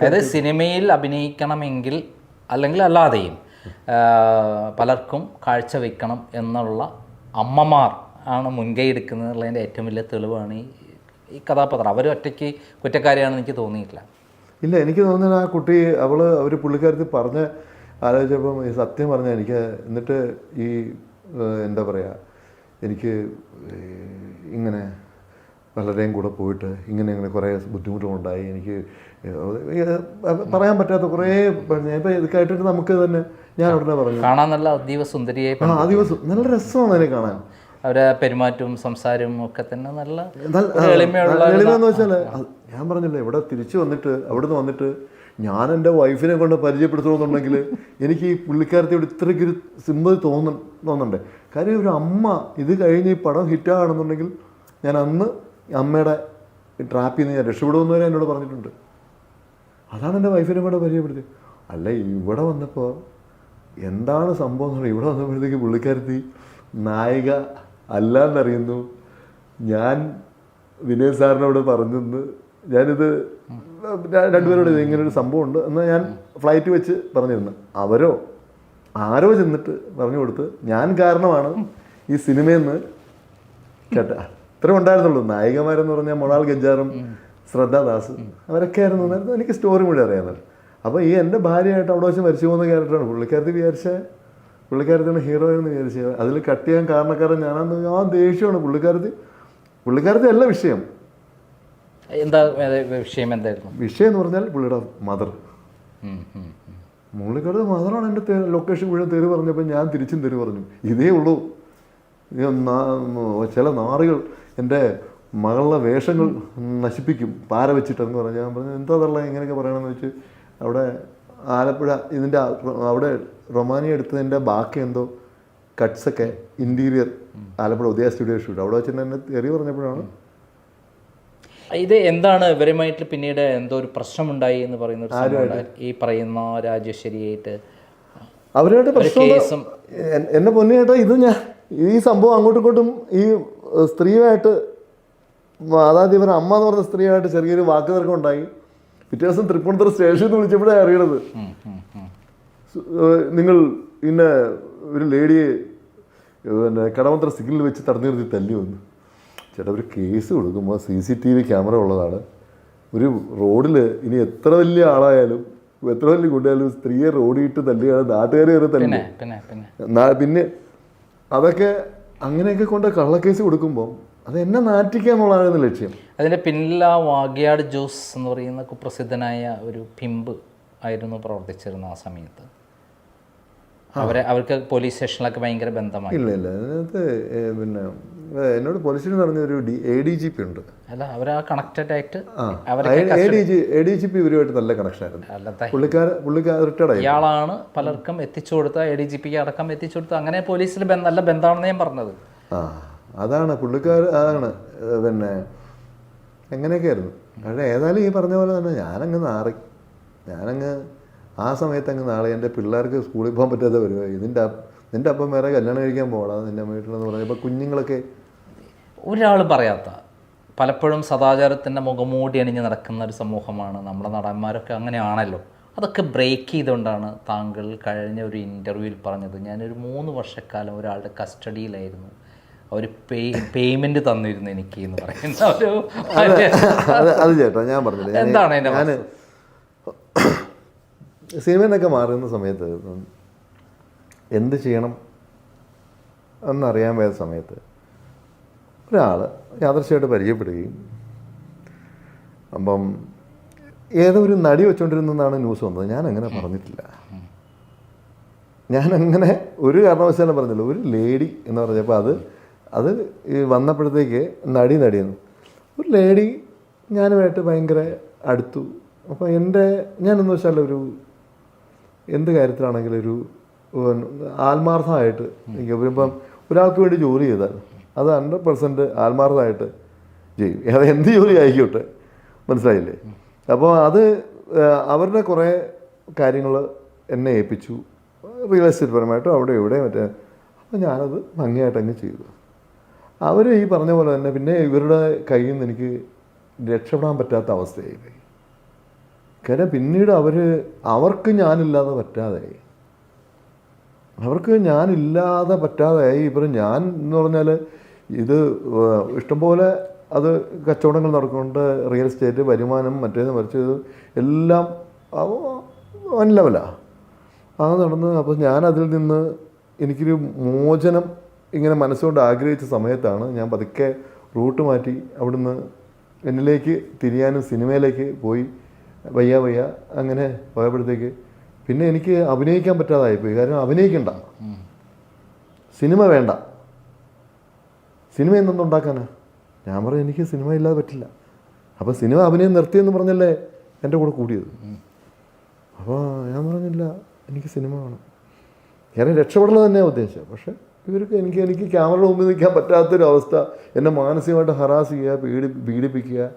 അതായത് സിനിമയിൽ അഭിനയിക്കണമെങ്കിൽ അല്ലെങ്കിൽ അല്ലാതെയും പലർക്കും കാഴ്ച വെക്കണം എന്നുള്ള അമ്മമാർ ആണ് മുൻകൈ എടുക്കുന്നതിന്റെ ഏറ്റവും വലിയ തെളിവാണ് ഈ ഈ കഥാപാത്രം. അവർ ഒറ്റയ്ക്ക് കുറ്റക്കാരിയാണെന്ന് എനിക്ക് തോന്നിയിട്ടില്ല. ഇല്ല എനിക്ക് തോന്നുന്നത് ആ കുട്ടി അവൾ അവർ പുള്ളിക്കാരത്തിൽ പറഞ്ഞ് ആലോചിച്ചപ്പം ഈ സത്യം പറഞ്ഞ എനിക്ക് എന്നിട്ട് ഈ എന്താ പറയുക എനിക്ക് ഇങ്ങനെ പലരെയും കൂടെ പോയിട്ട് ഇങ്ങനെ ഇങ്ങനെ കുറേ ബുദ്ധിമുട്ടുകളുണ്ടായി. എനിക്ക് പറയാൻ പറ്റാത്ത കുറേ ഇപ്പം ഇത് കേട്ടിട്ട് നമുക്ക് തന്നെ ഞാൻ ഉടനെ പറഞ്ഞു. കാണാൻ നല്ല അതീവ സുന്ദരിയായി ആ അതീവ നല്ല രസമാണ് അതിനെ കാണാൻ. അവരെ പെരുമാറ്റവും സംസാരവും ഒക്കെ തന്നെ നല്ല എളിമയുള്ള എളിമെന്ന് വെച്ചാൽ ഞാൻ പറഞ്ഞില്ലേ ഇവിടെ തിരിച്ചു വന്നിട്ട് അവിടുന്ന് വന്നിട്ട് ഞാൻ എന്റെ വൈഫിനെ കൊണ്ട് പരിചയപ്പെടുത്തണമെന്നുണ്ടെങ്കിൽ എനിക്ക് ഈ പുള്ളിക്കാരത്തിയോട് ഇത്രയ്ക്ക് ഒരു സിമ്പതി തോന്നുന്നുണ്ട്. കാര്യം ഒരു അമ്മ ഇത് കഴിഞ്ഞ് ഈ പടം ഹിറ്റാണെന്നുണ്ടെങ്കിൽ ഞാൻ അന്ന് അമ്മയുടെ ട്രാപ്പിൽ നിന്ന് ഞാൻ രക്ഷപ്പെടുമെന്ന് വരെ എന്നോട് പറഞ്ഞിട്ടുണ്ട്. അതാണ് എന്റെ വൈഫിനെ കൂടെ പരിചയപ്പെടുത്തി അല്ല ഇവിടെ വന്നപ്പോൾ എന്താണ് സംഭവം എന്ന് ഇവിടെ വന്നപ്പോഴത്തേക്ക് പുള്ളിക്കാരത്തി നായിക അല്ല എന്നറിയുന്നു. ഞാൻ വിനയ് സാറിനോട് പറഞ്ഞെന്ന് ഞാനിത് രണ്ടുപേരോട് ഇത് ഇങ്ങനെ ഒരു സംഭവം ഉണ്ട് എന്ന് ഞാൻ ഫ്ലൈറ്റ് വെച്ച് പറഞ്ഞിരുന്നു. അവരോ ആരോ ചെന്നിട്ട് പറഞ്ഞു കൊടുത്ത് ഞാൻ കാരണമാണ് ഈ സിനിമയിൽ നിന്ന് കേട്ട ഇത്ര ഉണ്ടായിരുന്നുള്ളൂ. നായികമാരെന്ന് പറഞ്ഞാൽ മൊണാൾ ഗജാറും ശ്രദ്ധാദാസ് അവരൊക്കെ ആയിരുന്നു. നേരത്തെ എനിക്ക് സ്റ്റോറി മുഴുവൻ അറിയാമല്ലോ. അപ്പോൾ ഈ എന്റെ ഭാര്യയായിട്ട് അവിടെ വെച്ച് മരിച്ചു പോകുന്ന ക്യാരക്ടറാണ് പുള്ളിക്കാരത്തി വിചാരിച്ച പുള്ളിക്കാരത്തിന് ഹീറോ എന്ന് വിചാരിച്ച. അതിൽ കട്ട് ചെയ്യാൻ കാരണക്കാരൻ ഞാനാന്ന് ആ ദേഷ്യമാണ് പുള്ളിക്കാരത്തി. പുള്ളിക്കാരത്തി അല്ല വിഷയം. എന്താ വിഷയം എന്തായിരുന്നു? വിഷയം എന്ന് പറഞ്ഞാൽ പുള്ളിയുടെ മദർ. മുള്ളിക്കാട് മദറാണ് എന്റെ ലൊക്കേഷൻ മുഴുവൻ തെറി പറഞ്ഞപ്പോൾ ഞാൻ തിരിച്ചും തെറി പറഞ്ഞു. ഇതേ ഉള്ളൂ. ചില നാറുകൾ. എന്റെ മകളുടെ വേഷങ്ങൾ നശിപ്പിക്കും. പാര വെച്ചിട്ടെന്ന് പറഞ്ഞു. ഞാൻ പറഞ്ഞു എന്താ തള്ള ഇങ്ങനെയൊക്കെ പറയണമെന്ന് വെച്ച് അവിടെ ആലപ്പുഴ ഇതിന്റെ അവിടെ റൊമാനിയ എടുത്തതിന്റെ ബാക്കി എന്തോ കട്ട്സൊക്കെ interior Alappuzha Udaya studio shoot അവിടെ വെച്ചിട്ട് എന്നെ തെറി പറഞ്ഞപ്പോഴാണ് ഇത് എന്താണ് ഇവരുമായിട്ട് പിന്നീട് എന്തോ ഒരു പ്രശ്നമുണ്ടായി എന്ന് പറയുന്ന ഈ പറയുന്ന രാജേശ്വരിയായിട്ട് അവരുമായിട്ട് പ്രശ്നം എന്നെ പൊന്നിയേട്ടാ ഇത് ഞാൻ ഈ സംഭവം അങ്ങോട്ടും ഇങ്ങോട്ടും ഈ സ്ത്രീയുമായിട്ട് അതായത് ഇവർ അമ്മ എന്ന് പറഞ്ഞ സ്ത്രീയായിട്ട് ചെറിയൊരു വാക്ക് തർക്കം ഉണ്ടായി. പിറ്റേ ദിവസം തൃപ്പൂണിത്തുറ സ്റ്റേഷനിൽ നിന്ന് വിളിച്ചപ്പോഴേ അറിയണത്. നിങ്ങൾ പിന്നെ ഒരു ലേഡിയെ പിന്നെ കടവന്ത്ര സിഗ്നൽ വെച്ച് തടഞ്ഞു നിർത്തി തല്ലി വന്നു ചേട്ടാ ഒരു കേസ് കൊടുക്കുമ്പോൾ C C T V camera ഉള്ളതാണ്. ഒരു റോഡിൽ ഇനി എത്ര വലിയ ആളായാലും എത്ര വലിയ കൂട്ടിയാലും സ്ത്രീയെ റോഡിട്ട് തല്ലിയാണ് നാട്ടുകാരെ കയറി തല്ലി പിന്നെ അതൊക്കെ അങ്ങനെയൊക്കെ കൊണ്ട് കള്ളക്കേസ് കൊടുക്കുമ്പോൾ അത് എന്നെ നാറ്റിക്കുക എന്നുള്ളതാണ് ലക്ഷ്യം. അതിന്റെ പിന്നിൽ ആ വാഗ്യാട് ജോസ് എന്ന് പറയുന്ന കുപ്രസിദ്ധനായ ഒരു പിമ്പ് ആയിരുന്നു പ്രവർത്തിച്ചിരുന്ന ആ സമയത്ത്. അവരെ അവർക്ക് പോലീസ് സ്റ്റേഷനിലൊക്കെ ഭയങ്കര ബന്ധമായി. ഇല്ല ഇല്ല. അതിനകത്ത് പിന്നെ എന്നോട് പോലീസിൽ പറഞ്ഞ ഒരു D A D G P ഉണ്ട്. അല്ല അവർ ആ കണക്റ്റഡ് ആയിട്ട് A D G A D G P ഇവരുമായിട്ട് നല്ല കണക്ഷൻ ആയിരുന്നു. പുള്ളിക്കാർ പുള്ളിക്കാർ റിട്ടയർഡ് ആയി ഇയാളാണ് പലർക്കും എത്തിച്ചു കൊടുത്ത എ ഡി ജി പിക്ക് അടക്കം എത്തിച്ചു കൊടുത്ത. അങ്ങനെ പോലീസിൽ നല്ല ബന്ധമാണെന്ന് ഞാൻ പറഞ്ഞത്. ആ അതാണ് പുള്ളിക്കാർ അതാണ് പിന്നെ എങ്ങനെയൊക്കെ ആയിരുന്നു പക്ഷേ ഏതായാലും ഈ പറഞ്ഞ പോലെ തന്നെ ഞാനങ്ങ് നാറി. ഞാനങ്ങ് ആ സമയത്ത് അങ്ങ് നാളെ എന്റെ പിള്ളേർക്ക് സ്കൂളിൽ പോകാൻ പറ്റാതെ വരുമോ ഇതിന്റെ നിന്റെ അപ്പം വേറെ കല്യാണം കഴിക്കാൻ പോകണം നിന്റെ വീട്ടിലെന്ന് പറഞ്ഞപ്പോൾ കുഞ്ഞുങ്ങളൊക്കെ ഒരാൾ പറയാത്ത പലപ്പോഴും സദാചാരത്തിന്റെ മുഖമൂടി അണിഞ്ഞ് നടക്കുന്ന ഒരു സമൂഹമാണ്. നമ്മുടെ നടന്മാരൊക്കെ അങ്ങനെയാണല്ലോ. അതൊക്കെ ബ്രേക്ക് ചെയ്തുകൊണ്ടാണ് താങ്കൾ കഴിഞ്ഞ ഒരു ഇന്റർവ്യൂവിൽ പറഞ്ഞത്. ഞാനൊരു മൂന്ന് വർഷക്കാലം ഒരാളുടെ കസ്റ്റഡിയിലായിരുന്നു അവർ പേ പേയ്മെന്റ് തന്നിരുന്നു എനിക്ക് എന്ന് പറയുന്ന ഒരു അത് ചേട്ടാ ഞാൻ പറഞ്ഞില്ലേ എന്താണ് ഞാൻ സിനിമയിൽ നിന്നൊക്കെ മാറുന്ന സമയത്ത് എന്ത് ചെയ്യണം എന്നറിയാൻ പോയ സമയത്ത് ഒരാൾ യാദർശമായിട്ട് പരിചയപ്പെടുകയും അപ്പം ഏതോ ഒരു നടി വെച്ചുകൊണ്ടിരുന്നെന്നാണ് ന്യൂസ് വന്നത്. ഞാൻ അങ്ങനെ പറഞ്ഞിട്ടില്ല. ഞാൻ അങ്ങനെ ഒരു കാരണവശാലും പറഞ്ഞില്ല. ഒരു ലേഡി എന്ന് പറഞ്ഞപ്പോൾ അത് അത് ഈ വന്നപ്പോഴത്തേക്ക് നടി നടിയെന്നു ഒരു ലേഡി ഞാനുമായിട്ട് ഭയങ്കര അടുത്തു. അപ്പോൾ എന്റെ ഞാനെന്ന് വെച്ചാൽ ഒരു എന്ത് കാര്യത്തിലാണെങ്കിലും ഒരു ആത്മാർത്ഥമായിട്ട് എനിക്ക് ഇപ്പം ഒരാൾക്ക് വേണ്ടി ജോലി ചെയ്താൽ അത് ഹൺഡ്രഡ് പെർസെന്റ് ആത്മാർത്ഥമായിട്ട് ചെയ്യും. അത് എന്ത് ജോലി ആയിക്കോട്ടെ? മനസ്സിലായില്ലേ? അപ്പോൾ അത് അവരുടെ കുറേ കാര്യങ്ങൾ എന്നെ ഏൽപ്പിച്ചു. റിയൽ എസ്റ്റേറ്റ് പരമായിട്ടും അവിടെ ഇവിടെ മറ്റേ. അപ്പോൾ ഞാനത് ഭംഗിയായിട്ട് അങ്ങ് ചെയ്തു. അവർ ഈ പറഞ്ഞ പോലെ തന്നെ പിന്നെ ഇവരുടെ കയ്യിൽ നിന്ന് എനിക്ക് രക്ഷപ്പെടാൻ പറ്റാത്ത അവസ്ഥയായി കാരണം പിന്നീട് അവർ അവർക്ക് ഞാനില്ലാതെ പറ്റാതായി അവർക്ക് ഞാനില്ലാതെ പറ്റാതായി ഇപ്പം ഞാൻ എന്ന് പറഞ്ഞാൽ ഇത് ഇഷ്ടംപോലെ അത് കച്ചവടങ്ങൾ നടക്കുന്നുണ്ട്. റിയൽ എസ്റ്റേറ്റ് വരുമാനം മറ്റേത് മറിച്ച് എല്ലാം വൻ ലെവലാണ് അത് നടന്ന് അപ്പോൾ ഞാനതിൽ നിന്ന് എനിക്കൊരു മോചനം ഇങ്ങനെ മനസ്സുകൊണ്ട് ആഗ്രഹിച്ച സമയത്താണ് ഞാൻ പതുക്കെ റൂട്ട് മാറ്റി അവിടുന്ന് എന്നിലേക്ക് തിരിയാനും സിനിമയിലേക്ക് പോയി വയ്യ വയ്യ അങ്ങനെ പോയപ്പോഴത്തേക്ക് പിന്നെ എനിക്ക് അഭിനയിക്കാൻ പറ്റാതായിപ്പോയി. കാരണം അഭിനയിക്കണ്ട. സിനിമ വേണ്ട. സിനിമ എന്തുണ്ടാക്കാനാ ഞാൻ പറഞ്ഞു എനിക്ക് സിനിമ ഇല്ലാതെ പറ്റില്ല. അപ്പോൾ സിനിമ അഭിനയം നിർത്തിയെന്ന് പറഞ്ഞല്ലേ എന്റെ കൂടെ കൂടിയത്? അപ്പോൾ ഞാൻ പറഞ്ഞില്ല എനിക്ക് സിനിമ വേണം. ഞാൻ രക്ഷപ്പെടൽ തന്നെയാണ് ഉദ്ദേശിച്ചത് പക്ഷേ ഇവർക്ക് എനിക്ക് എനിക്ക് ക്യാമറയുടെ മുമ്പിൽ നിൽക്കാൻ പറ്റാത്തൊരു അവസ്ഥ. എന്നെ മാനസികമായിട്ട് ഹറാസ് ചെയ്യുക പീഡി പീഡിപ്പിക്കുക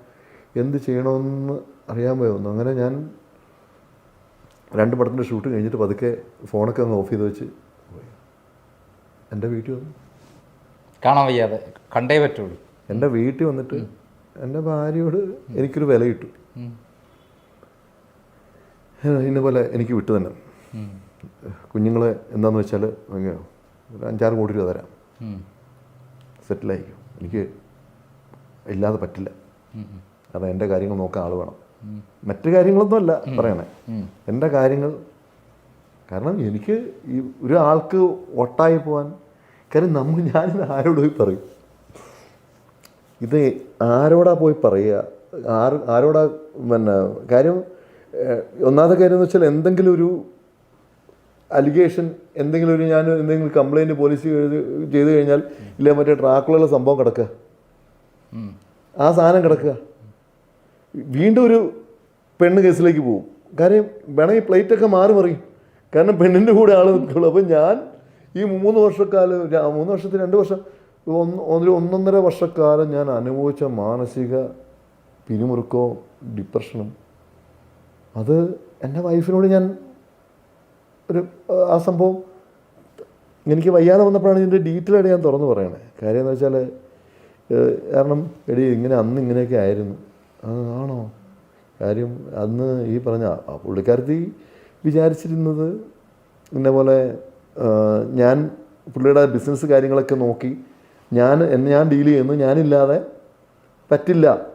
എന്ത് ചെയ്യണമെന്ന് അറിയാൻ പോയൊന്നു അങ്ങനെ ഞാൻ രണ്ട് പടത്തിന്റെ ഷൂട്ട് കഴിഞ്ഞിട്ട് പതുക്കെ ഫോണൊക്കെ ഒന്ന് ഓഫ് ചെയ്ത് വെച്ച് പോയി. എന്റെ വീട്ടിൽ വന്നു. കാണാൻ വയ്യാതെ കണ്ടേ പറ്റുള്ളൂ. എന്റെ വീട്ടിൽ വന്നിട്ട് എന്റെ ഭാര്യയോട് എനിക്കൊരു വില കിട്ടും. ഇന്ന പോലെ എനിക്ക് വിട്ടു തന്നെ. കുഞ്ഞുങ്ങളെ എന്താന്ന് വെച്ചാൽ ഒരു അഞ്ചാറ് കോടി രൂപ തരാം. സെറ്റിലായിരിക്കും എനിക്ക് ഇല്ലാതെ പറ്റില്ല. കാരണം എന്റെ കാര്യങ്ങൾ നോക്കാൻ ആൾ വേണം. മറ്റു കാര്യങ്ങളൊന്നും അല്ല പറയണേ. എന്റെ കാര്യങ്ങൾ കാരണം എനിക്ക് ഈ ഒരാൾക്ക് ഒട്ടായി പോകാൻ കാര്യം നമ്മൾ ഞാനിത് ആരോട് പോയി പറയും? ഇത് ആരോടാ പോയി പറയുക ആര് ആരോടാ പിന്നെ കാര്യം ഒന്നാമത്തെ കാര്യം എന്ന് വെച്ചാൽ എന്തെങ്കിലും ഒരു അലിഗേഷൻ എന്തെങ്കിലും ഒരു ഞാൻ എന്തെങ്കിലും കംപ്ലൈന്റ് പോലീസ് ചെയ്ത് കഴിഞ്ഞാൽ ഇല്ല മറ്റേ ട്രാക്കുള്ള സംഭവം കിടക്കുക ആ സാധനം കിടക്കുക വീണ്ടും ഒരു പെണ്ണ് കേസിലേക്ക് പോകും. കാര്യം വേണമെങ്കിൽ പ്ലേറ്റൊക്കെ മാറി മറിയും. കാരണം പെണ്ണിന്റെ കൂടെ ആൾ നിൽക്കുള്ളൂ. അപ്പം ഞാൻ ഈ മൂന്ന് വർഷക്കാലം മൂന്ന് വർഷത്തിൽ രണ്ട് വർഷം ഒന്ന് ഒരു ഒന്നൊന്നര വർഷക്കാലം ഞാൻ അനുഭവിച്ച മാനസിക പിരിമുറുക്കവും ഡിപ്രഷനും അത് എന്റെ വൈഫിനോട് ഞാൻ ഒരു ആ സംഭവം എനിക്ക് വയ്യാതെ വന്നപ്പോഴാണ് ഇതിന്റെ ഡീറ്റെയിൽ ആയിട്ട് ഞാൻ തുറന്നു പറയണേ. കാര്യം എന്ന് വെച്ചാൽ കാരണം എടി ഇങ്ങനെ അന്ന് ഇങ്ങനെയൊക്കെ ആയിരുന്നു. ആണോ? കാര്യം അന്ന് ഈ പറഞ്ഞ പുള്ളിക്കാരത്തി വിചാരിച്ചിരുന്നത് ഇന്ന പോലെ ഞാൻ പുള്ളിയുടെ ബിസിനസ് കാര്യങ്ങളൊക്കെ നോക്കി. ഞാൻ എന്നെ ഞാൻ ഡീൽ ചെയ്യുന്നു. ഞാനില്ലാതെ പറ്റില്ല.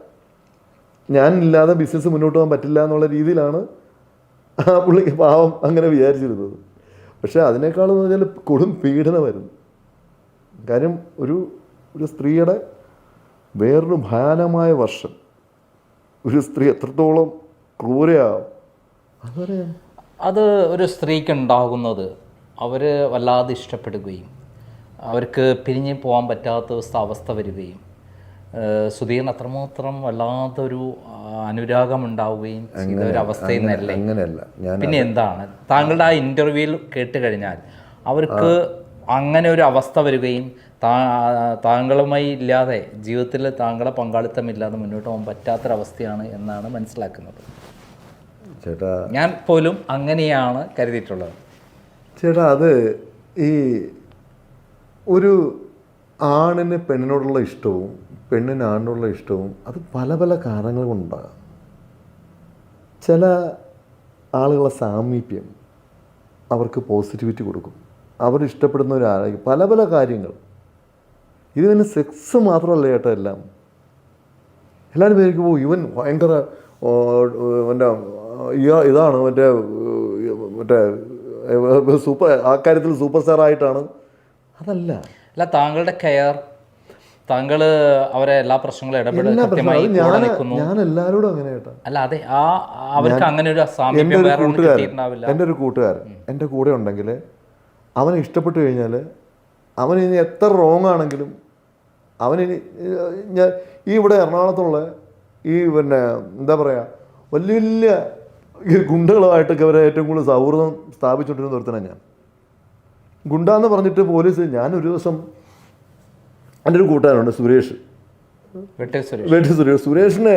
ഞാനില്ലാതെ ബിസിനസ് മുന്നോട്ട് പോകാൻ പറ്റില്ല എന്നുള്ള രീതിയിലാണ് ആ പുള്ളിക്ക് പാവം അങ്ങനെ വിചാരിച്ചിരുന്നത്. പക്ഷേ അതിനേക്കാളും എന്ന് പറഞ്ഞാൽ കൊടും പീഡനമായിരുന്നു. കാര്യം ഒരു ഒരു സ്ത്രീയുടെ വേറൊരു ഭയാനമായ വർഷം. ഒരു സ്ത്രീ എത്രത്തോളം ക്രൂരയാവും അത് ഒരു സ്ത്രീക്ക് ഉണ്ടാകുന്നത് അവർ വല്ലാതെ ഇഷ്ടപ്പെടുകയും അവർക്ക് പിരിഞ്ഞ് പോകാൻ പറ്റാത്ത അവസ്ഥ അവസ്ഥ വരികയും സുധീറിന് അത്രമാത്രം വല്ലാത്തൊരു അനുരാഗം ഉണ്ടാവുകയും ചെയ്ത ഒരു അവസ്ഥയിൽ നിന്നല്ല? പിന്നെ എന്താണ്? താങ്കളുടെ ആ ഇന്റർവ്യൂവിൽ കേട്ട് കഴിഞ്ഞാൽ അവർക്ക് അങ്ങനെ ഒരു അവസ്ഥ വരികയും താ- താങ്കളുമായി ഇല്ലാതെ ജീവിതത്തിൽ താങ്കളെ പങ്കാളിത്തമില്ലാതെ മുന്നോട്ട് പോകാൻ പറ്റാത്തൊരവസ്ഥയാണ് എന്നാണ് മനസ്സിലാക്കുന്നത്. ചേട്ടാ ഞാൻ പോലും അങ്ങനെയാണ് കരുതിയിട്ടുള്ളത്. ചേട്ടാ അത് ഈ ഒരു ആണിന് പെണ്ണിനോടുള്ള ഇഷ്ടവും പെണ്ണിന് ആണിനോടുള്ള ഇഷ്ടവും അത് പല പല കാരണങ്ങൾ കൊണ്ടുണ്ടാകാം. ചില ആളുകളെ സാമീപ്യം അവർക്ക് പോസിറ്റിവിറ്റി കൊടുക്കും. അവർ ഇഷ്ടപ്പെടുന്ന ഒരാളെ പല പല കാര്യങ്ങൾ. ഇത് പിന്നെ സെക്സ് മാത്രമല്ല ചേട്ടാ എല്ലാം. എല്ലാവരും വിചാരിക്കുമ്പോൾ ഇവൻ ഭയങ്കര മറ്റേ ഇതാണ് മറ്റേ മറ്റേ സൂപ്പർ ആ കാര്യത്തിൽ സൂപ്പർ സ്റ്റാർ ആയിട്ടാണ്. അതല്ല. അല്ല താങ്കളുടെ കെയർ താങ്കൾ അവരെ എല്ലാ പ്രശ്നങ്ങളും ഇടപെടുന്നു ഞാൻ എല്ലാവരോടും അങ്ങനെ കേട്ടോ. അല്ല അതെ ആ അവർക്ക് അങ്ങനെ ഒരു സാമീപ്യം എന്റെ ഒരു കൂട്ടുകാരൻ എന്റെ കൂടെ ഉണ്ടെങ്കിൽ അവനെ ഇഷ്ടപ്പെട്ടു കഴിഞ്ഞാൽ അവൻ ഇനി എത്ര റോങ് ആണെങ്കിലും അവനിനി ഞാൻ ഈ ഇവിടെ എറണാകുളത്തുള്ള ഈ പിന്നെ എന്താ പറയുക വലിയ വലിയ ഈ ഗുണ്ടകളുമായിട്ടൊക്കെ അവരെ ഏറ്റവും കൂടുതൽ സൗഹൃദം സ്ഥാപിച്ചുകൊണ്ടിരുന്ന ഒരുത്തനാണ് ഞാൻ. ഗുണ്ട എന്ന് പറഞ്ഞിട്ട് പോലീസ് ഞാനൊരു ദിവസം എന്റെ ഒരു കൂട്ടുകാരുണ്ട് സുരേഷ്. വെട്ടി സുരേഷ്. സുരേഷിനെ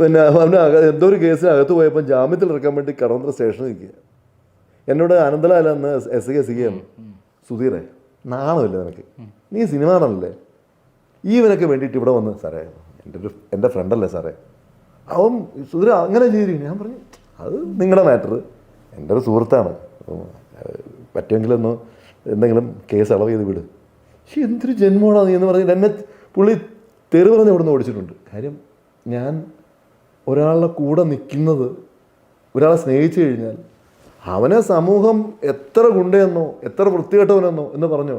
പിന്നെ അവന്റെ എന്തോ ഒരു കേസിന് അകത്ത് പോയപ്പോൾ ജാമ്യത്തിൽ ഇറക്കാൻ വേണ്ടി കടവന്ത്ര സ്റ്റേഷനിൽ നിൽക്കുക. എന്നോട് അനന്തലാല അന്ന് എസ് കെ സി എം സുധീറെ നാണമില്ല നിനക്ക്. നീ സിനിമ നടനല്ലേ? ഈ ഇവനൊക്കെ വേണ്ടിയിട്ട് ഇവിടെ വന്ന് സാറേ എന്റെ ഒരു എന്റെ ഫ്രണ്ടല്ലേ സാറേ? അവൻ സുധീര അങ്ങനെ ചെയ്തിരിക്കുന്നു. ഞാൻ പറഞ്ഞു അത് നിങ്ങളുടെ മാറ്റർ എന്റെ ഒരു സുഹൃത്താണ് പറ്റുമെങ്കിൽ ഒന്ന് എന്തെങ്കിലും കേസ് അളവ് ചെയ്ത് വിട്. പക്ഷേ എന്തൊരു ജന്മമാണ് നീ എന്ന് പറഞ്ഞിട്ട് എന്നെ പുള്ളി തെറി പറഞ്ഞ് ഇവിടുന്ന് ഓടിച്ചിട്ടുണ്ട്. കാര്യം ഞാൻ ഒരാളുടെ കൂടെ നിൽക്കുന്നത് ഒരാളെ സ്നേഹിച്ചു കഴിഞ്ഞാൽ അവനെ സമൂഹം എത്ര ഗുണ്ടയെന്നോ എത്ര വൃത്തികെട്ടവനെന്നോ എന്ന് പറഞ്ഞോ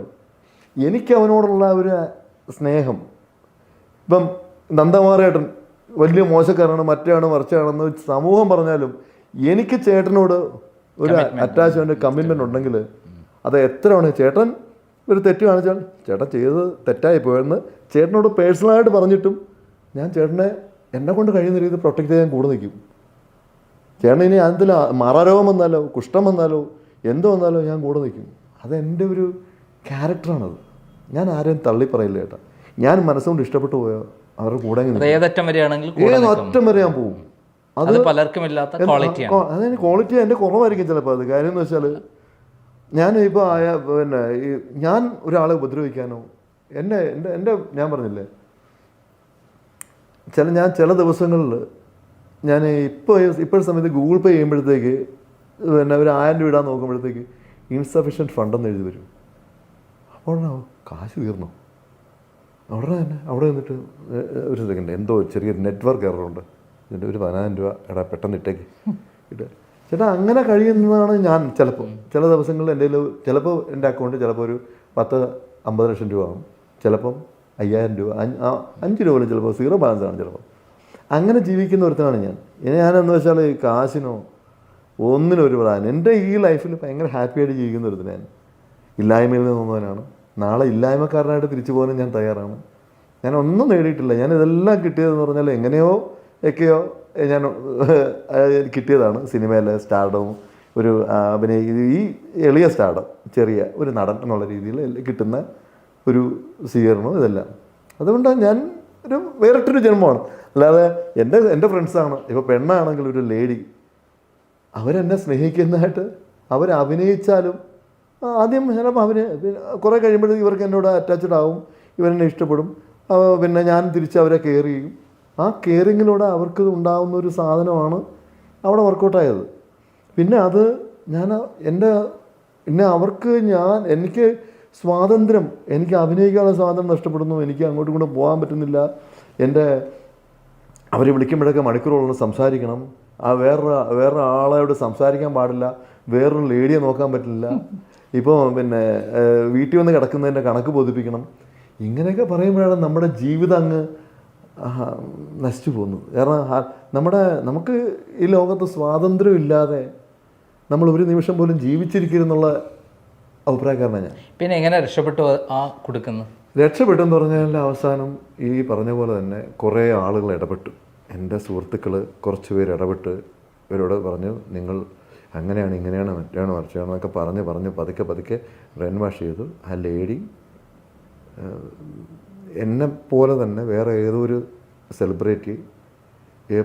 എനിക്ക് അവനോടുള്ള ഒരു സ്നേഹം ഇപ്പം നന്ദകുമാറേട്ടൻ വലിയ മോശക്കാരാണ് മറ്റാണ് മറിച്ചാണെന്ന് സമൂഹം പറഞ്ഞാലും എനിക്ക് ചേട്ടനോട് ഒരു അറ്റാച്ച്മെന്റ് കമ്മിറ്റ്മെന്റ് ഉണ്ടെങ്കിൽ അത് എത്ര എത്രയാണ് ചേട്ടൻ ഒരു തെറ്റ് കാണിച്ചാൽ ചേട്ടൻ ചെയ്തത് തെറ്റായി പോയെന്ന് ചേട്ടനോട് പേഴ്സണലായിട്ട് പറഞ്ഞിട്ടും ഞാൻ ചേട്ടനെ എന്നെ കൊണ്ട് കഴിയുന്ന രീതിയിൽ പ്രൊട്ടക്ട് ചെയ്യാൻ കൂടെ നിൽക്കും. ചേട്ടൻ ഇനി അതിൽ മറാരോഗം വന്നാലോ കുഷ്ഠം വന്നാലോ എന്തോ വന്നാലോ ഞാൻ കൂടെ നിൽക്കും. അതെന്റെ ഒരു ക്യാരക്ടറാണത് ഞാൻ ആരെയും തള്ളി പറയില്ല ചേട്ടാ. ഞാൻ മനസ്സുകൊണ്ട് ഇഷ്ടപ്പെട്ടു പോയോ അവരുടെ കൂടെ ഏതൊറ്റം. ഒറ്റം വരെ ഞാൻ പോകും അത് പലർക്കും ഇല്ലാത്ത ക്വാളിറ്റിയാണ് അതിന് ക്വാളിറ്റി എന്റെ കുറവായിരിക്കും ചിലപ്പോൾ അത്. കാര്യം എന്ന് വെച്ചാൽ ഞാൻ ഇപ്പോൾ ആയ പിന്നെ ഈ ഞാൻ ഒരാളെ ഉപദ്രവിക്കാനോ എന്നെ എന്റെ എന്റെ ഞാൻ പറഞ്ഞില്ലേ ചില ഞാൻ ചില ദിവസങ്ങളിൽ ഞാൻ ഇപ്പോൾ ഇപ്പോഴത്തെ സമയത്ത് ഗൂഗിൾ പേ ചെയ്യുമ്പോഴത്തേക്ക് പിന്നെ ഒരു ആയിരം രൂപ ഇടാൻ നോക്കുമ്പോഴത്തേക്ക് ഇൻസഫിഷ്യന്റ് ഫണ്ടെന്ന് എഴുതി വരും. അപ്പോൾ കാശ് തീർന്നു അവിടെ തന്നെ അവിടെ നിന്നിട്ട് ഒരു സെക്കൻഡ് എന്തോ ചെറിയ നെറ്റ്വർക്ക് എററുണ്ട് എന്നിട്ട് ഒരു പതിനായിരം രൂപ എടാ പെട്ടെന്ന് ഇട്ടേക്ക്. ഇട്ട്. ചേട്ടാ അങ്ങനെ കഴിയുന്നതാണ് ഞാൻ ചിലപ്പോൾ ചില ദിവസങ്ങളിൽ എന്റെ കയ്യിൽ ചിലപ്പോൾ എന്റെ അക്കൗണ്ട് ചിലപ്പോൾ ഒരു പത്ത് അമ്പത് ലക്ഷം രൂപ ആവും. ചിലപ്പം അയ്യായിരം രൂപ അഞ്ച് രൂപ പോലും ചിലപ്പോൾ സീറോ ബാലൻസ് ആണ് ചിലപ്പോൾ അങ്ങനെ ജീവിക്കുന്ന ഒരുത്തനാണ് ഞാൻ. ഇനി ഞാനെന്ന് വെച്ചാൽ ഈ കാശിനോ ഒന്നിനും ഒരു പ്രധാനം എന്റെ ഈ ലൈഫിൽ ഭയങ്കര ഹാപ്പി ആയിട്ട് ജീവിക്കുന്ന ഒരുത്തനാണ് ഇല്ലായ്മയിൽ നിന്ന് വന്നവനാണ്. നാളെ ഇല്ലായ്മക്കാരനായിട്ട് തിരിച്ചു പോകാനും ഞാൻ തയ്യാറാണ്. ഞാൻ ഒന്നും നേടിയിട്ടില്ല. ഞാൻ ഇതെല്ലാം കിട്ടിയതെന്ന് പറഞ്ഞാൽ എങ്ങനെയോ ഒക്കെയോ ഞാൻ കിട്ടിയതാണ് സിനിമയിലെ സ്റ്റാർഡവും ഒരു അഭിനയ ഈ എളിയ സ്റ്റാർഡം ചെറിയ ഒരു നടൻ എന്നുള്ള രീതിയിൽ കിട്ടുന്ന ഒരു സ്വീകരണവും ഇതെല്ലാം. അതുകൊണ്ട് ഞാൻ ഒരു വേറിട്ടൊരു ജന്മമാണ്. അല്ലാതെ എന്റെ എന്റെ ഫ്രണ്ട്സാണ് ഇപ്പോൾ പെണ്ണാണെങ്കിൽ ഒരു ലേഡി അവരെന്നെ സ്നേഹിക്കുന്നതായിട്ട് അവർ അഭിനയിച്ചാലും ആദ്യം ചിലപ്പോൾ അവർ കുറേ കഴിയുമ്പോഴത്തേക്ക് ഇവർക്ക് എന്നോട് അറ്റാച്ച്ഡ് ആവും ഇവരെന്നെ ഇഷ്ടപ്പെടും. പിന്നെ ഞാൻ തിരിച്ച് അവരെ കെയർ ചെയ്യും. ആ കെയറിങ്ങിലൂടെ അവർക്ക് ഉണ്ടാകുന്ന ഒരു സാധനമാണ് അവിടെ വർക്കൗട്ടായത് പിന്നെ അത് ഞാൻ എന്റെ പിന്നെ അവർക്ക് ഞാൻ എനിക്ക് സ്വാതന്ത്ര്യം എനിക്ക് അഭിനയിക്കാനുള്ള സ്വാതന്ത്ര്യം നഷ്ടപ്പെടുന്നു എനിക്ക് അങ്ങോട്ടും ഇങ്ങോട്ടും പോകാൻ പറ്റുന്നില്ല എന്റെ അവർ വിളിക്കുമ്പോഴൊക്കെ മണിക്കൂറുകളോട് സംസാരിക്കണം ആ വേറൊരു വേറൊരു ആളോട് സംസാരിക്കാൻ പാടില്ല വേറൊരു ലേഡിയെ നോക്കാൻ പറ്റില്ല ഇപ്പോൾ പിന്നെ വീട്ടിൽ വന്ന് കിടക്കുന്നതിന്റെ കണക്ക് ബോധിപ്പിക്കണം. ഇങ്ങനെയൊക്കെ പറയുമ്പോഴാണ് നമ്മുടെ ജീവിതം അങ്ങ് നശിച്ചു പോകുന്നത് കാരണം നമ്മുടെ നമുക്ക് ഈ ലോകത്ത് സ്വാതന്ത്ര്യം ഇല്ലാതെ നമ്മൾ ഒരു നിമിഷം പോലും ജീവിച്ചിരിക്കുന്നുള്ള അഭിപ്രായക്കാരനാണ് ഞാൻ. പിന്നെ എങ്ങനെ രക്ഷപ്പെട്ടു ആ കൊടുക്കുന്നു? രക്ഷപ്പെട്ടെന്ന് പറഞ്ഞാൽ അവസാനം ഈ പറഞ്ഞ പോലെ തന്നെ കുറേ ആളുകൾ ഇടപെട്ടു. എന്റെ സുഹൃത്തുക്കൾ കുറച്ച് പേര് ഇടപെട്ട് ഇവരോട് പറഞ്ഞു നിങ്ങൾ അങ്ങനെയാണ് ഇങ്ങനെയാണ് മറ്റാണ് മറിച്ചാണ് എന്നൊക്കെ പറഞ്ഞ് പറഞ്ഞ് പതുക്കെ പതുക്കെ ബ്രെയിൻ വാഷ് ചെയ്തു. ആ ലേഡി എന്നെ പോലെ തന്നെ വേറെ ഏതോ ഒരു സെലിബ്രിറ്റി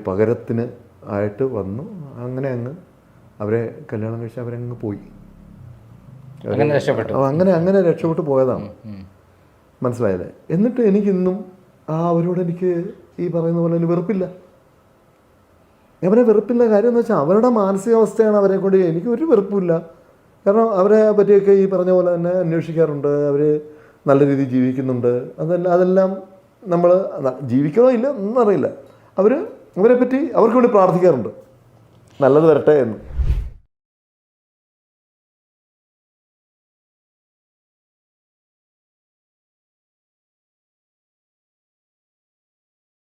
പകരത്തിന് ആയിട്ട് വന്നു. അങ്ങനെ അങ്ങ് അവരെ കല്യാണം കഴിച്ച് അവരങ്ങ് പോയി. അങ്ങനെ രക്ഷപ്പെട്ടു. അങ്ങനെ അങ്ങനെ രക്ഷപ്പെട്ടു പോയതാണ്. മനസ്സിലായില്ലേ? എന്നിട്ട് എനിക്കിന്നും ആ അവരോട് എനിക്ക് ഈ പറയുന്ന പോലെ എനിക്ക് വെറുപ്പില്ല. അവരെ വെറുപ്പില്ല കാര്യം എന്ന് വെച്ചാൽ അവരുടെ മാനസികാവസ്ഥയാണ് അവരെ കൊണ്ട് എനിക്ക് ഒരു വെറുപ്പില്ല കാരണം അവരെ പറ്റിയൊക്കെ ഈ പറഞ്ഞ പോലെ തന്നെ അന്വേഷിക്കാറുണ്ട്. അവർ നല്ല രീതിയിൽ ജീവിക്കുന്നുണ്ട്. അതെല്ലാം അതെല്ലാം നമ്മൾ ജീവിക്കണോ ഇല്ല ഒന്നും അറിയില്ല അവർ അവരെ പറ്റി അവർക്ക് വേണ്ടി പ്രാർത്ഥിക്കാറുണ്ട്. നല്ലത് വരട്ടെ എന്ന്.